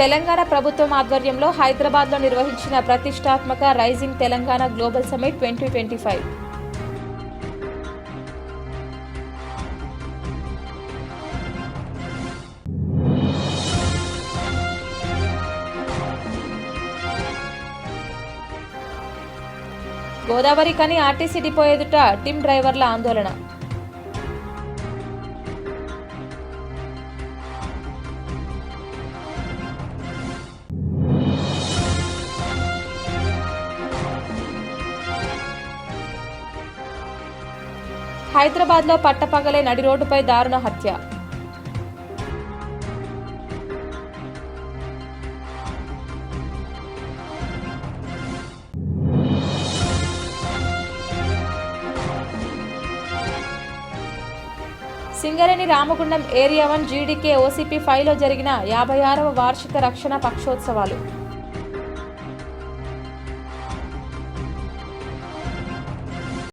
తెలంగాణ ప్రభుత్వం ఆధ్వర్యంలో హైదరాబాద్లో నిర్వహించిన ప్రతిష్టాత్మక rising Telangana global summit twenty twenty five. Godavari కని ఆర్టీసీ డిపో ఎదుట టిమ్ డ్రైవర్ల ఆందోళన. హైదరాబాద్లో పట్టపగలే నడి రోడ్డుపై దారుణ హత్య. Singareni Ramagundam area one GDK OCP ఫైవ్లో జరిగిన యాభై ఆరవ వార్షిక రక్షణ పక్షోత్సవాలు.